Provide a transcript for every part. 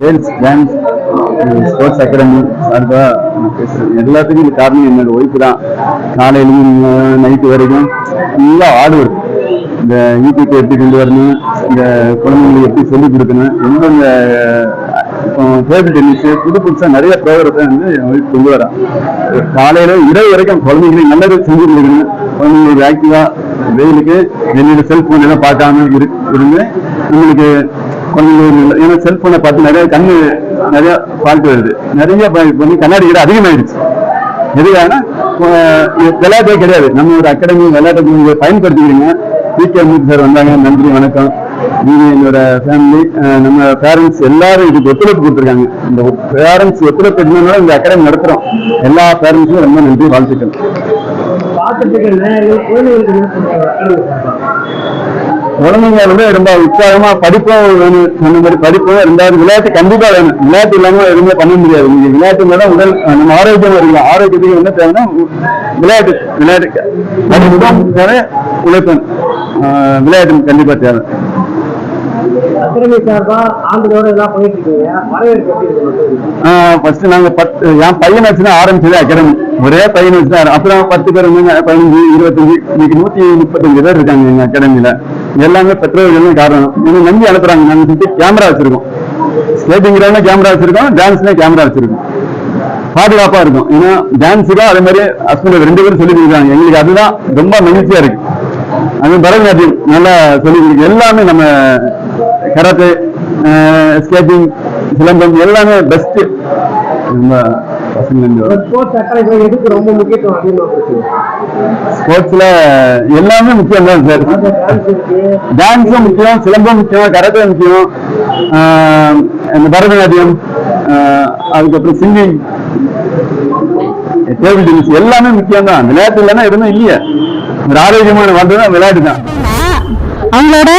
Girls dance sports academy சார்பாக நான் பேசுகிறேன் எல்லாத்துக்கும் இது காரணம் என்னோட ஒய்ஃபு தான். காலையிலையும் நைட்டு வரைக்கும் ஃபுல்லாக ஆடு ஒர்க் இந்த யூடியூப் எப்படி கொண்டு வரணும். இந்த குழந்தைங்களுக்கு எப்படி சொல்லிக் கொடுக்கணும். எந்தெந்த இப்போ டேபிள் டென்னிஸ் புது புதுசாக நிறைய ப்ரோக்ரத்தை வந்து என் கொண்டு வரேன். காலையில் இரவு வரைக்கும் குழந்தைங்களுக்கு நல்லது செஞ்சு கொடுக்கணும். குழந்தைங்களுக்கு ஆக்டிவாக வெயிலுக்கு என்னோட செல்ஃபோன் எல்லாம் பார்க்காம இருந்து உங்களுக்கு குழந்தைங்களுக்கு ஏன்னா செல்போனை பார்த்து நிறைய கண்ணு நிறைய ஃபால்ட் வருது. நிறைய பண்ணி கண்ணாடி கூட அதிகமாயிடுச்சு. எதுக்காகனா இது விளையாட்டே கிடையாது. நம்ம ஒரு அகாடமி விளையாட்டை நீங்கள் பயன்படுத்திக்கிறீங்க. பிகே அமித் சார் வந்தாங்க. நன்றி வணக்கம். நீங்கள் என்னோட ஃபேமிலி நம்ம பேரண்ட்ஸ் எல்லாரும் இதுக்கு ஒத்துழைப்பு கொடுத்துருக்காங்க. இந்த பேரண்ட்ஸ் ஒத்துழைப்பு இருந்தாலும் இந்த அகாடமி நடத்துகிறோம் எல்லா பேரண்ட்ஸும் ரொம்ப நன்றி வாழ்த்துக்கள் பார்க்கறதுக்கு நேரில் குழந்தைகளுக்கு என்ன சொல்றாங்க குழந்தைங்க வந்து ரொம்ப உற்சாகமா படிப்பும் வேணும். சொன்ன மாதிரி படிப்பும் ரெண்டாவது விளையாட்டு கண்டிப்பா வேணும். விளையாட்டு இல்லாம எதுவுமே பண்ண முடியாது. நீங்க விளையாட்டு மேல உடல் நம்ம ஆரோக்கியம் இருக்கலாம் ஆரோக்கியத்துக்கு என்ன தேவைன்னா விளையாட்டு விளையாட்டு. படிப்பும் தேவை உழைப்பும் விளையாட்டு கண்டிப்பா தேவை. அகாடமி சார்பா ஆண்டுகளோட பண்ணிட்டு இருக்கீங்க வரவேற்பு எப்படி ஃபர்ஸ்ட் நாங்க பத்து என் பையன் வச்சு ஆரம்பிச்சது அகாடமி. ஒரே பையன் வச்சு அப்புறம் பத்து பேர் இருந்தாங்க பதினஞ்சு இருபத்தஞ்சு இன்னைக்கு நூத்தி முப்பத்தஞ்சு பேர் இருக்காங்க எங்க அகாடமியில. எல்லாமே பெற்றோர்கள் காரணம்? இவங்க நம்பி அனுப்புறாங்க. நாங்க சுற்றி கேமரா வச்சிருக்கோம். ஸ்கேட்டிங் கேமரா வச்சிருக்கோம். டான்ஸ்ல கேமரா வச்சிருக்கோம். பாதுகாப்பா இருக்கும். ஏன்னா டான்ஸுக்கும் அதே மாதிரி ஹஸ்பண்ட் ரெண்டு பேரும் சொல்லி கொடுக்குறாங்க. எங்களுக்கு அதுதான் ரொம்ப மகிழ்ச்சியா இருக்கு. அது பரதநாட்டியம் நல்லா சொல்லி கொடுக்கு எல்லாமே நம்ம கராத்தே ஸ்கேட்டிங் சிலம்பம் எல்லாமே பெஸ்ட் நம்ம ஸ்போர்ட்ஸ் அகாடமி எதுக்கு ரொம்ப முக்கியத்துவம் அதிகமாக இருக்கு ஸ்போர்ட்ஸ்ல எல்லாமே முக்கியம் தான் சார் டான்ஸும் முக்கியம் சிலம்பம் முக்கியம் கராத்தே முக்கியம் இந்த பரதநாட்டியம் அதுக்கப்புறம் சிங்கிங் டேபிள் டென்னிஸ் எல்லாமே முக்கியம் தான். விளையாட்டு இல்லைன்னா எதுவுமே இல்லையே. ஒரு ஆரோக்கியமான வாழ்க்கை தான் விளையாட்டு தான். அவங்களோட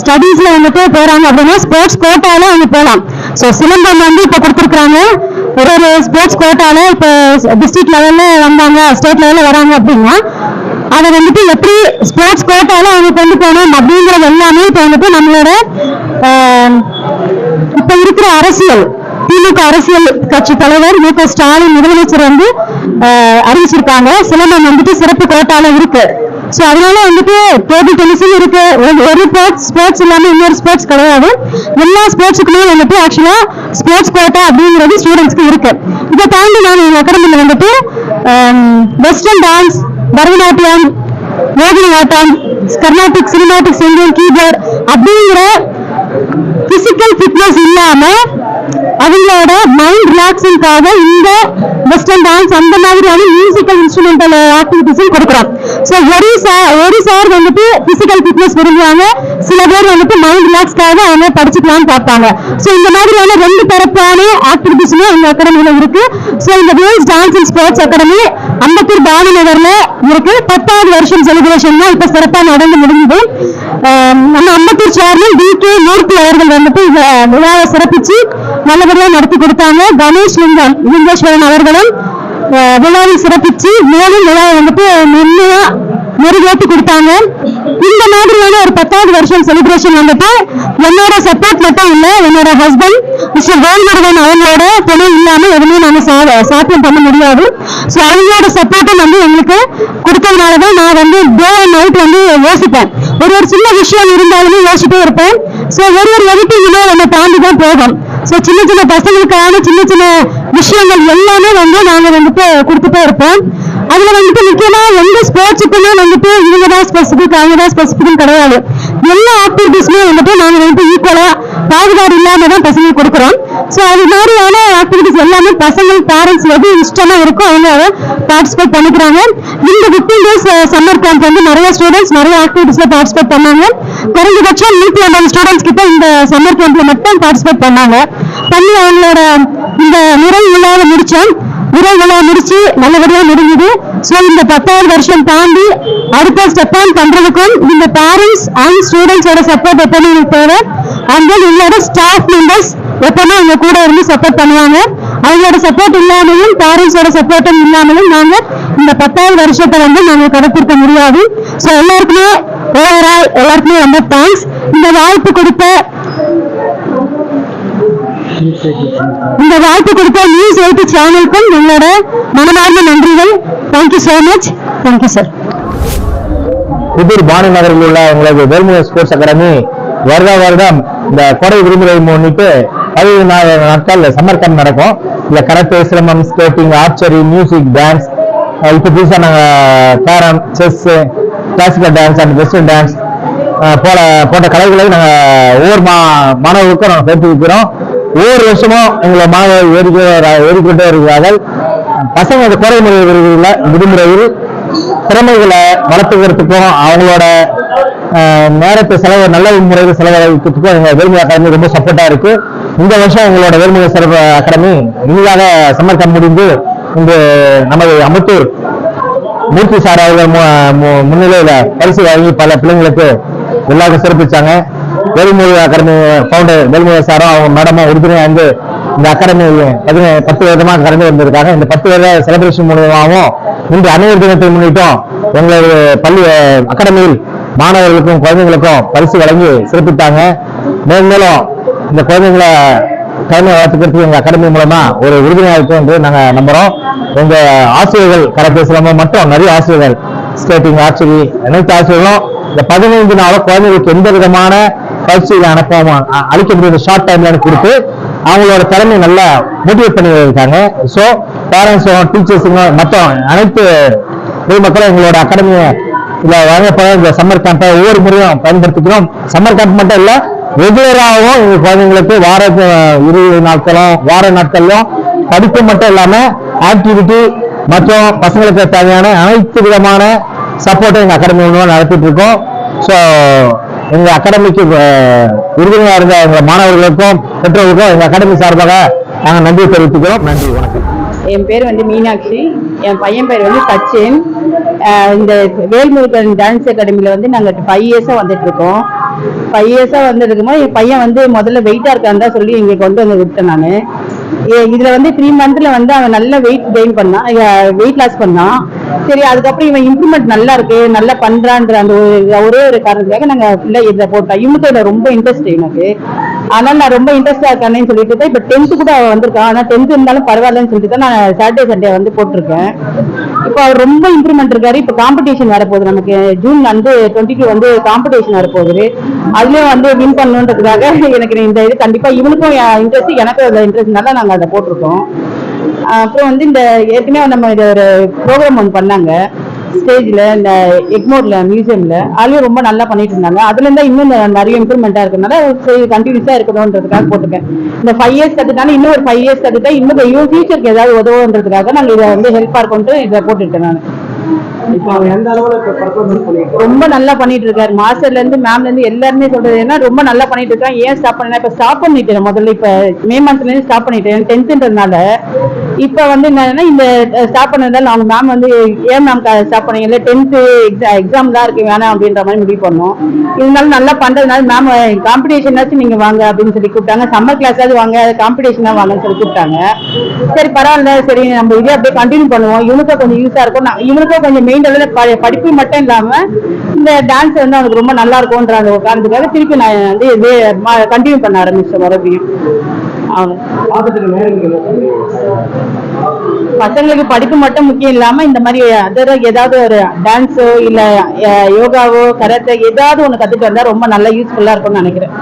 ஸ்டடீஸ்ல வந்துட்டு போறாங்க அப்படின்னா ஸ்போர்ட்ஸ் கோட்டால அவங்க போகலாம் ஸோ சிலம்பம் வந்து இப்போ கொடுத்துருக்காங்க ஒரு ஒரு ஸ்போர்ட்ஸ் கோட்டால இப்போ டிஸ்ட்ரிக்ட் லெவலில் வந்தாங்க ஸ்டேட் லெவலில் வராங்க அப்படின்னா அதை வந்துட்டு எப்படி ஸ்போர்ட்ஸ் கோட்டால அவங்க கொண்டு போகணும் அப்படிங்கிறது எல்லாமே இப்போ வந்துட்டு நம்மளோட இப்போ இருக்கிற அரசியல் திமுக அரசியல் கட்சி தலைவர் மு க ஸ்டாலின் முதலமைச்சர் வந்து அறிவிச்சிருக்காங்க. சிலம்பம் வந்துட்டு சிறப்பு கோட்டால இருக்கு. ஸோ அதனால வந்துட்டு டேபிள் டென்னிஸும் இருக்கு. ஒரு- ஒரு ஸ்போர்ட்ஸ் ஸ்போர்ட்ஸ் இல்லாமல் இன்னொரு ஸ்போர்ட்ஸ் கிடையாது. எல்லா ஸ்போர்ட்ஸுக்குமே வந்துட்டு ஆக்சுவலாக ஸ்போர்ட்ஸ் கோட்டா அப்படிங்கிறது ஸ்டூடெண்ட்ஸ்க்கு இருக்கு. இதை தாண்டி நான் எங்கள் அகாடமியில் வந்துட்டு um, வெஸ்டர்ன் டான்ஸ் பரதநாட்டியம் மோகினி Attam Carnatic cinematic singing keyboard அப்படிங்கிற பிசிக்கல் ஃபிட்னஸ் இல்லாம அவங்களோட மைண்ட் ரிலாக்ஸிங்காக இந்த வெஸ்டர்ன் டான்ஸ் அந்த மாதிரியான மியூசிக்கல் இன்ஸ்ட்ருமெண்டல் ஆக்டிவிட்டிஸும் கொடுக்குறோம் ஸோ ஒரு சார் ஒரு சார் வந்துட்டு பிசிக்கல் ஃபிட்னஸ் விரும்புவாங்க சில பேர் வந்துட்டு மைண்ட் ரிலாக்ஸ்க்காக அவங்க படிச்சுக்கலாம்னு பார்ப்பாங்க. ஸோ இந்த மாதிரியான ரெண்டு தரப்பான ஆக்டிவிட்டிஸுமே எங்கள் அகாடமியில் இருக்கு. ஸோ இந்த worlds dance and sports academy Ambattur Banu நகர்ல இருக்கு. பத்தாவது வருஷம் செலிப்ரேஷன் தான் இப்ப சிறப்பா நடந்து முடிஞ்சது. நம்ம Ambattur chairman T K Murthy அவர்கள் வந்துட்டு இந்த விழாவை சிறப்பிச்சு நல்லபடியா நடத்தி கொடுத்தாங்க. கணேஷ் லிங்கம் லிங்கேஸ்வரன் அவர்களும் விழாவை சிறப்பிச்சு மேலும் விழாவை வந்துட்டு மென்மையா மெருகேற்றி கொடுத்தாங்க. இந்த மாதிரியான ஒரு பத்தாவது வருஷம் செலிப்ரேஷன் வந்துட்டு என்னோட சப்போர்ட் மட்டும் இல்ல என்னோட ஹஸ்பண்ட் மிஸ்டர் வேல்முருகன் அவங்களோட துணை இல்லாம எதுவுமே நாங்க சா- சாத்தியம் பண்ண முடியாது. ஸோ அவங்களோட சப்போர்ட்டும் வந்து எங்களுக்கு கொடுத்ததுனாலதான் நான் வந்து டே அண்ட் நைட் வந்து யோசிப்பேன். ஒரு ஒரு சின்ன விஷயம் இருந்தாலுமே யோசிச்சுட்டே இருப்பேன். ஸோ ஒரு ஒரு வகுப்புகளுமே நம்ம தாண்டி தான் போகும் ஸோ சின்ன சின்ன பசங்களுக்கான சின்ன சின்ன விஷயங்கள் எல்லாமே வந்து நாங்க வந்துட்டு கொடுத்துட்டே இருப்போம். அதுல வந்துட்டு முக்கியமா எந்த ஸ்போர்ட்ஸுக்குமே வந்துட்டு இவங்க தான் ஸ்பெசிபிக் அவங்க தான் கிடையாது. எல்லா ஆக்டிவிட்டிஸ்மே வந்துட்டு நாங்க வந்துட்டு ஈக்குவலா பாகுபாடு இல்லாம தான் பசங்க கொடுக்குறோம். ஸோ அது மாதிரியான ஆக்டிவிட்டிஸ் எல்லாமே பசங்கள் பேரண்ட்ஸ் எது இஷ்டமா இருக்கோ அவங்க அதை பார்ட்டிசிபேட் பண்ணிக்கிறாங்க. இந்த ஃபிஃப்டீன் டேஸ் சம்மர் கேம்ப் வந்து நிறைய ஸ்டூடெண்ட்ஸ் நிறைய ஆக்டிவிட்டிஸ்ல பார்ட்டிசிபேட் பண்ணாங்க. குறைஞ்சபட்சம் நூத்தி ஐம்பது ஸ்டூடெண்ட்ஸ் கிட்ட இந்த சம்மர் கேம்ப்ல மட்டும் பார்ட்டிசிபேட் பண்ணாங்க. பண்ணி அவங்களோட இந்த நிறை விழாவை முடிச்சோம் நிறை விழா முடிச்சு நல்லபடியா முடிஞ்சது. ஸோ இந்த பத்தாவது வருஷம் தாண்டி அடுத்த ஸ்டெப் ஆன் பண்றதுக்கும் இந்த பேரண்ட்ஸ் அண்ட் ஸ்டூடெண்ட்ஸோட சப்போர்ட் எப்பவுமே எனக்கு தேவை. அண்ட் தென் உங்களோட ஸ்டாஃப் மெம்பர்ஸ் எப்பவுமே அவங்க கூட இருந்து சப்போர்ட் பண்ணுவாங்க. அவங்களோட சப்போர்ட் இல்லாமலும் பேரண்ட்ஸோட சப்போர்ட்டும் இல்லாமலும் நாங்க இந்த பத்தாவது வருஷத்தை வந்து நாங்க கடத்திருக்க முடியாது. ஸோ எல்லாருக்குமே ஓவரால் எல்லாருக்குமே ரொம்ப தேங்க்ஸ் இந்த வாய்ப்பு கொடுத்த இந்த வாய்ப்பு கொடுத்த நியூஸ் எயிட் சேனலுக்கும் உங்களோட மனமார்ந்த நன்றிகள். Thank you so much thank you sir Puthur Banu நகரில் உள்ள எங்களது வேல்முக ஸ்போர்ட்ஸ் அகாடமி வருட வருடம் இந்த கோடை விடுமுறை முன்னிட்டு பதிவு நாட்கள் சம்மர் கேம்ப் நடக்கும். இந்த கராத்தே சிரமம் ஸ்கேட்டிங் ஆர்ச்சரி மியூசிக் டான்ஸ் இப்போ புதுசாக நாங்கள் carrom chess classical dance and western dance போல போன்ற கலைகளை நாங்கள் ஒவ்வொரு மா மாணவர்களுக்கும் நாங்கள் பயிற்றுவிக்கிறோம் ஒவ்வொரு வருஷமும் எங்களை மாணவர்கள் ஏறிக்கொண்டே ஏறிக்கொண்டே இருக்கிறார்கள். பசங்க குறை கோடை விடுமுறையில் விடுமுறையில் திறமைகளை வளர்த்துக்கிறதுக்கும் அவங்களோட நேரத்தை செலவு நல்ல முறையில் செலவழிக்கிறதுக்கும் எங்க வேல்முக அகாடமி ரொம்ப சப்போர்ட்டா இருக்கு. இந்த வருஷம் எங்களோட வேல்முக சிறப்பு அகாடமி இனிதாக சம்மர் முடிந்து இங்கு நமது அமுத்தூர் மூர்த்தி சார் அவர்கள் மு- மு- முன்னிலையில பரிசு வாங்கி பல பிள்ளைங்களுக்கு எல்லாருக்கும் சிறப்பிச்சாங்க. வேல்முக அகாடமி பவுண்டர் வேல்முக சாரும் அவங்க மேடமும் உறுதுணையா வந்து இந்த அகாடமி பதினேழு பத்து வருடமா கடந்து வந்திருக்காங்க. இந்த பத்து வருட செலிப்ரேஷன் மூலமாகவும் இன்று அனைவர் தினத்தை முன்னிட்டும் எங்களது பள்ளி அகாடமியில் மாணவர்களுக்கும் குழந்தைங்களுக்கும் பரிசு வழங்கி சிறப்பித்தாங்க. மேலும் மேலும் இந்த குழந்தைங்களை திறமை வளர்த்துக்கிறதுக்கு எங்கள் அகாடமி மூலமா ஒரு உறுதுணையாக இருக்கும் என்று நாங்கள் நம்புறோம். எங்க ஆசிரியர்கள் கரத்தை சிலம்பம் மட்டும் நிறைய ஆசிரியர்கள் ஸ்கேட்டிங் ஆர்ச்சரி அனைத்து ஆசிரியர்களும் இந்த பதினைந்து நாளும் குழந்தைகளுக்கு எந்த விதமான பயிற்சியில் அனுப்பாம அழிக்க முடியாத ஷார்ட் டைம்ல கொடுத்து அவங்களோட திறமையை நல்லா மோட்டிவேட் பண்ணி இருக்காங்க. ஸோ பேரண்ட்ஸும் டீச்சர்ஸுங்க மற்ற அனைத்து பொதுமக்களும் எங்களோட அகாடமியை இல்லை வழங்கப்பட இந்த சம்மர் கேம்பை ஒவ்வொரு முறையும் பயன்படுத்திக்கிறோம். சம்மர் கேம்ப் மட்டும் இல்லை ரெகுலராகவும் எங்கள் குழந்தைங்களுக்கு வார இருபது நாட்களும் வார நாட்களும் படிப்பு மட்டும் இல்லாமல் ஆக்டிவிட்டி மற்றும் பசங்களுக்கு தேவையான அனைத்து விதமான சப்போர்ட்டை எங்கள் அகாடமி மூலமாக நடத்திட்டு இருக்கோம். ஸோ எங்க அகாடமிக்கு உறுதுணையா இருந்த எங்க மாணவர்களுக்கும் பெற்றோர்களுக்கும் எங்க அகாடமி சார்பாக நாங்கள் நன்றி தெரிவித்துக்கிறோம். நன்றி வணக்கம். என் பேர் வந்து மீனாட்சி. என் பையன் பேர் வந்து சச்சின். இந்த வேல்முருகன் டான்ஸ் அகாடமியில் வந்து நாங்கள் ஃபைவ் இயர்ஸாக வந்துட்டு இருக்கோம். ஃபைவ் இயர்ஸாக வந்துருக்கும்போது என் பையன் வந்து முதல்ல வெயிட்டாக இருக்கான்னு தான் சொல்லி எங்களுக்கு கொண்டு வந்து விட்டேன் நான். இதுல வந்து த்ரீ மந்த்ல வந்து அவன் நல்ல வெயிட் கெயின் பண்ணான் வெயிட் லாஸ் பண்ணான் சரி அதுக்கப்புறம் இவன் இம்ப்ரூவ்மெண்ட் நல்லா இருக்கு நல்லா பண்றான்ற அந்த ஒரு ஒரே ஒரு காரணத்துக்காக நாங்க ஃபுல்லாக இதில் போட்டோம். இவனுக்கு ரொம்ப இன்ட்ரெஸ்ட் எனக்கு. அதனால நான் ரொம்ப இன்ட்ரெஸ்டா இருக்கானேன்னு சொல்லிட்டு தான் இப்போ டென்த்து கூட அவன் வந்திருக்கான் ஆனால் டென்த் இருந்தாலும் பரவாயில்லன்னு சொல்லிட்டு தான் நான் சாட்டர்டே சண்டே வந்து போட்டிருக்கேன். இப்போ அவர் ரொம்ப இம்ப்ரூவ்மெண்ட் இருக்காரு. இப்போ காம்படிஷன் வரப்போகுது. நமக்கு ஜூன் வந்து டுவெண்ட்டி டூ வந்து காம்படிஷன் வரப்போகுது. அதுலயும் வந்து வின் பண்ணணுன்றதுக்காக எனக்கு இந்த இது கண்டிப்பா இவனுக்கும் இன்ட்ரெஸ்ட் எனக்கும் அதில் இன்ட்ரெஸ்ட்னால நாங்கள் அதை போட்டிருக்கோம். அப்புறம் வந்து இந்த ஏற்கனவே நம்ம இது ஒரு ப்ரோக்ராம் ஒன்று பண்ணாங்க. ஸ்டேஜில் இந்த எக்மோர்ல மியூசியம்ல அதுலயும் ரொம்ப நல்லா பண்ணிட்டு இருந்தாங்க. அதுல இருந்தா இன்னும் நிறைய இம்ப்ரூவ்மெண்டா இருக்கனால கண்டினியூஸா இருக்கணும்ன்றதுக்காக போட்டுருக்கேன். இந்த ஃபைவ் இயர்ஸ் கத்துட்டாலும் இன்னும் ஒரு ஃபைவ் இயர்ஸ் கத்துட்டா இன்னும் ஃபியூச்சருக்கு ஏதாவது உதவுன்றதுக்காக நாங்க இதை வந்து ஹெல்ப்பா இருக்கும்ட்டு இதை போட்டுருக்கேன் நான். ரொம்ப நல்லா பண்ணிட்டு இருக்காரு. மாஸ்டர்ல இருந்து மேம்ல இருந்து எல்லாருமே சொல்றது என்ன ரொம்ப நல்லா பண்ணிட்டு இருக்கான் ஏன் ஸ்டாப் பண்ணா இப்ப ஸ்டாப் பண்ணிட்டேன் முதல்ல. இப்ப மே மந்த்ல இருந்து ஸ்டாப் பண்ணிட்டேன். டென்த்ன்றதுனால இப்ப வந்து என்னன்னா இந்த ஸ்டாப் பண்ணதால அவங்க மேம் வந்து ஏன் மேம் ஸ்டாப் பண்ணீங்க? இல்ல டென்த் எக்ஸாம் தான் இருக்கு வேணாம் அப்படின்ற மாதிரி முடிவு பண்ணோம். இருந்தாலும் நல்லா பண்றதுனால மேம் காம்படிஷனாச்சும் நீங்க வாங்க அப்படின்னு சொல்லி கூப்பிட்டாங்க. சம்மர் கிளாஸாவது வாங்க காம்படிஷனா வாங்கன்னு சொல்லி கூப்பிட்டாங்க. சரி பரவாயில்ல சரி நம்ம இதே அப்படியே கண்டினியூ பண்ணுவோம். இவனுக்கும் கொஞ்சம் யூஸா இருக்கும். நான் இவனுக்கும் கொஞ்சம் மெயின் லெவலில் படிப்பு மட்டும் இல்லாம இந்த டான்ஸ் வந்து அவனுக்கு ரொம்ப நல்லா இருக்கும்ன்ற அந்த காரணத்துக்காக திருப்பி நான் வந்து இது கண்டினியூ பண்ண ஆரம்பிச்சேன் மறுபடியும். அவன்? பசங்களுக்கு படிப்பு மட்டும் முக்கியம் இல்லாம இந்த மாதிரி அதர் ஏதாவது ஒரு டான்ஸோ இல்ல யோகாவோ கராத்தே ஏதாவது ஒண்ணு கத்துட்டு வந்தா ரொம்ப நல்லா யூஸ்ஃபுல்லா இருக்கும்னு நினைக்கிறேன்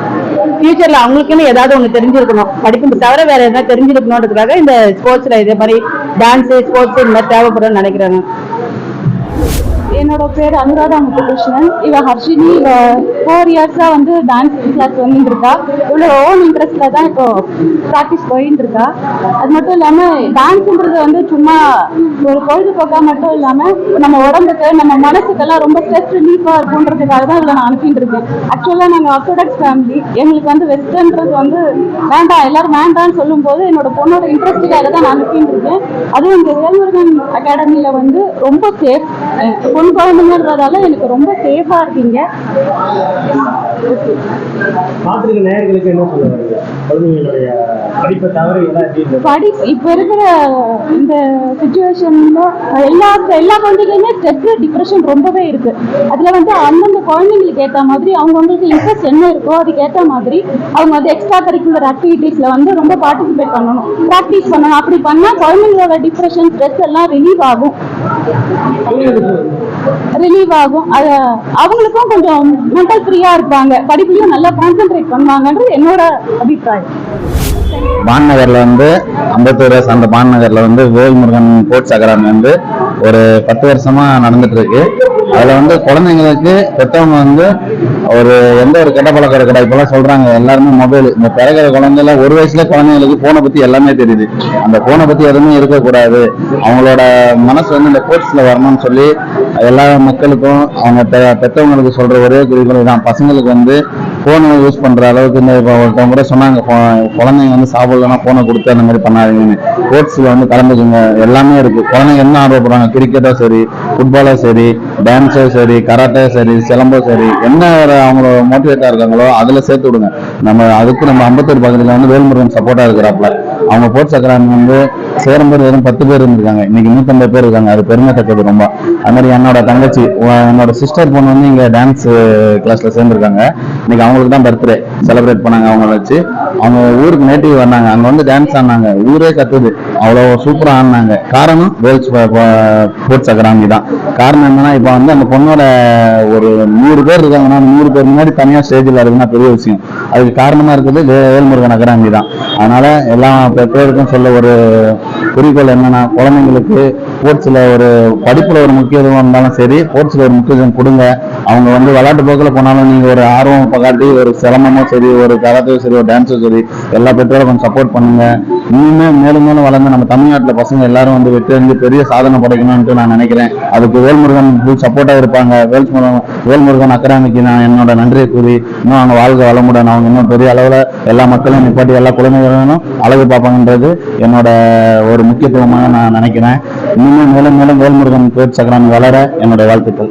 ஃபியூச்சர்ல அவங்களுக்குன்னு ஏதாவது ஒண்ணு தெரிஞ்சிருக்கணும் படிப்பு தவிர வேற எதாவது தெரிஞ்சிருக்கணுன்றதுக்காக இந்த ஸ்போர்ட்ஸ்ல இதே மாதிரி டான்ஸ் ஸ்போர்ட்ஸ் இந்த மாதிரி தேவைப்படும்னு நினைக்கிறேன் நான். என்னோட பேர் அனுராதா முத்துகிருஷ்ணன். இவ ஹர்ஷினி. இவ ஃபோர் இயர்ஸா வந்து டான்ஸ் கிளாஸ் வந்துட்டு இருக்கா. இவ்வளோ ஓன் இன்ட்ரெஸ்ட்ல தான் இப்போ ப்ராக்டிஸ் போயிட்டு இருக்கா. அது மட்டும் இல்லாம டான்ஸ்ன்றது வந்து சும்மா ஒரு பொழுதுபோக்கா மட்டும் இல்லாம நம்ம உடம்புக்கு நம்ம மனசுக்கெல்லாம் ரொம்ப ஸ்ட்ரெஸ் ரிலீஃபா இருக்குன்றதுக்காக தான் இதில் நான் அனுப்பிட்டு இருக்கேன். ஆக்சுவலா நாங்க ஆர்த்தோடாக்ஸ் ஃபேமிலி எங்களுக்கு வந்து வெஸ்டர்ன்றது வந்து வேண்டாம் எல்லாரும் வேண்டாம்னு சொல்லும்போது என்னோட பொண்ணோட இன்ட்ரெஸ்டுக்காக தான் நான் அனுப்பிட்டு இருக்கேன். அதுவும் இந்த வேல்முருகன் அகாடமியில வந்து ரொம்ப சேஃப் குழந்தைங்கன்றதால எனக்கு ரொம்ப சேஃபா இருக்கீங்க. பார்த்துருக்க நேயர்களுக்கு என்ன சொல்ல வரீங்க? குழந்தைங்களுடைய படிப்பை தவிர? படி இப்ப இருக்கிற இந்த சுச்சுவேஷன்ல எல்லா எல்லா குழந்தைகளுமே ஸ்ட்ரெஸ் டிப்ரெஷன் ரொம்பவே இருக்கு. அதுல வந்து அந்தந்த குழந்தைங்களுக்கு ஏத்த மாதிரி அவங்கவுங்களுக்கு இன்ட்ரெஸ்ட் என்ன இருக்கோ அதுக்கு ஏத்த மாதிரி அவங்க வந்து எக்ஸ்ட்ரா கரிக்குலர் ஆக்டிவிட்டீஸ்ல வந்து ரொம்ப பார்ட்டிசிபேட் பண்ணணும். ப்ராக்டிஸ் பண்ணணும். அப்படி பண்ணா குழந்தைங்களோட டிப்ரெஷன் ஸ்ட்ரெஸ் எல்லாம் ரிலீவ் ஆகும். ரிலீவ் ஆகும். அது அவங்களுக்கும் கொஞ்சம் மென்டல் ஃப்ரீயா இருப்பாங்க. படிப்புலயும் நல்லா கான்சென்ட்ரேட் பண்ணுவாங்கன்றது என்னோட அபிப்பிராயம். பான்நகர்ல வந்து அம்பத்தூரை அந்த பான்நகர்ல வந்து வேல்முருகன் ஸ்போர்ட்ஸ் அகாடமி வந்து ஒரு பத்து வருஷமா நடந்துட்டு இருக்கு அதுல வந்து குழந்தைங்களுக்கு பெற்றவங்க வந்து ஒரு எந்த ஒரு கெட்ட பழக்கம் இருக்கடா இப்பெல்லாம் சொல்றாங்க எல்லாருமே மொபைல் இந்த பிறகுற குழந்தைல ஒரு வயசுல குழந்தைங்களுக்கு போனை பத்தி எல்லாமே தெரியுது. அந்த போனை பத்தி எதுவுமே இருக்கக்கூடாது. அவங்களோட மனசு வந்து இந்த ஸ்போர்ட்ஸ்ல வரணும்னு சொல்லி எல்லா மக்களுக்கும் அவங்க பெற்றவங்களுக்கு சொல்ற ஒரே குறிக்கோள் தான் பசங்களுக்கு வந்து ஃபோனை யூஸ் பண்ணுற அளவுக்கு இந்த இப்போ ஒருத்தவங்க கூட சொன்னாங்க குழந்தைங்க வந்து சாப்பிடலன்னா ஃபோனை கொடுத்து அந்த மாதிரி பண்ணாதீங்கன்னு. ஸ்போர்ட்ஸில் வந்து கலந்துக்குங்க. எல்லாமே இருக்குது குழந்தைங்க என்ன ஆர்வப்படுறாங்க கிரிக்கெட்டோ சரி ஃபுட்பாலோ சரி டான்ஸோ சரி கராட்டோ சரி சிலம்போ சரி என்ன ஒரு அவங்களோட மோட்டிவேட்டாக இருக்காங்களோ அதில் சேர்த்து விடுங்க. நம்ம அதுக்கு நம்ம அம்பத்தூர் பகுதியில் வந்து வேல்முருகன் சப்போர்ட்டாக இருக்கிறாப்புல. அவங்க ஸ்போர்ட்ஸ் அகாடமி வந்து சேரும்போது வெறும் பத்து பேர் இருந்திருக்காங்க. இன்னைக்கு நூத்தம்பது பேர் இருக்காங்க. அது பெருமை தக்கது ரொம்ப. அது மாதிரி என்னோட தங்கச்சி என்னோட சிஸ்டர் பொண்ணு வந்து இங்க டான்ஸ் கிளாஸ்ல சேர்ந்துருக்காங்க. இன்னைக்கு அவங்களுக்கு தான் பர்த்டே செலிப்ரேட் பண்ணாங்க அவங்கள வச்சு. அவங்க ஊருக்கு நேட்டிவ் வந்தாங்க. அங்க வந்து டான்ஸ் ஆடினாங்க. ஊரே கத்துது. அவ்வளோ சூப்பராக ஆடினாங்க. காரணம் வேர்ல்ஸ் ஸ்போர்ட்ஸ் அகாடமி தான். காரணம் என்னன்னா இப்போ வந்து அந்த பொண்ணோட ஒரு நூறு பேர் இருக்காங்கன்னா நூறு பேர் முன்னாடி தனியாக ஸ்டேஜில் இருக்குன்னா பெரிய விஷயம். அதுக்கு காரணமாக இருக்குது வேல்முருகன் அகாடமி தான். அதனால எல்லா பெற்றோருக்கும் சொல்ல ஒரு குறிக்கோள் என்னன்னா குழந்தைங்களுக்கு ஸ்போர்ட்ஸில் ஒரு படிப்பில் ஒரு முக்கியத்துவம் இருந்தாலும் சரி ஸ்போர்ட்ஸில் ஒரு முக்கியத்துவம் கொடுங்க. அவங்க வந்து விளையாட்டு போக்கில் போனாலும் நீங்கள் ஒரு ஆர்வம் காட்டி ஒரு சிரமமோ சரி ஒரு கராத்தோ சரி ஒரு டான்ஸோ சரி எல்லா பெற்றோரும் கொஞ்சம் சப்போர்ட் பண்ணுங்கள் இன்னுமே மேலும் மேலும் வளர்ந்து நம்ம தமிழ்நாட்டுல பசங்க எல்லாரும் வந்து வெற்றி அடைஞ்சு பெரிய சாதனை படைக்கணும்னு நான் நினைக்கிறேன். அதுக்கு வேல்முருகன் ஃபுல் சப்போர்ட்டா இருப்பாங்க. வேல்முருகன் வேல்முருகன் அக்கராமிக்கு நான் என்னோட நன்றியை கூறி இன்னும் அவங்க வாழ்க வளமுடன். அவங்க இன்னும் பெரிய அளவுல எல்லா மக்களும் நிப்பாட்டி எல்லா குழந்தைகளும் அழகு பார்ப்பாங்கன்றது என்னோட ஒரு முக்கியத்துவமாக நான் நினைக்கிறேன். இன்னுமே மேலும் மேலும் வேல்முருகன் பேர் சக்கரம் வளர என்னோட வாழ்த்துக்கள்.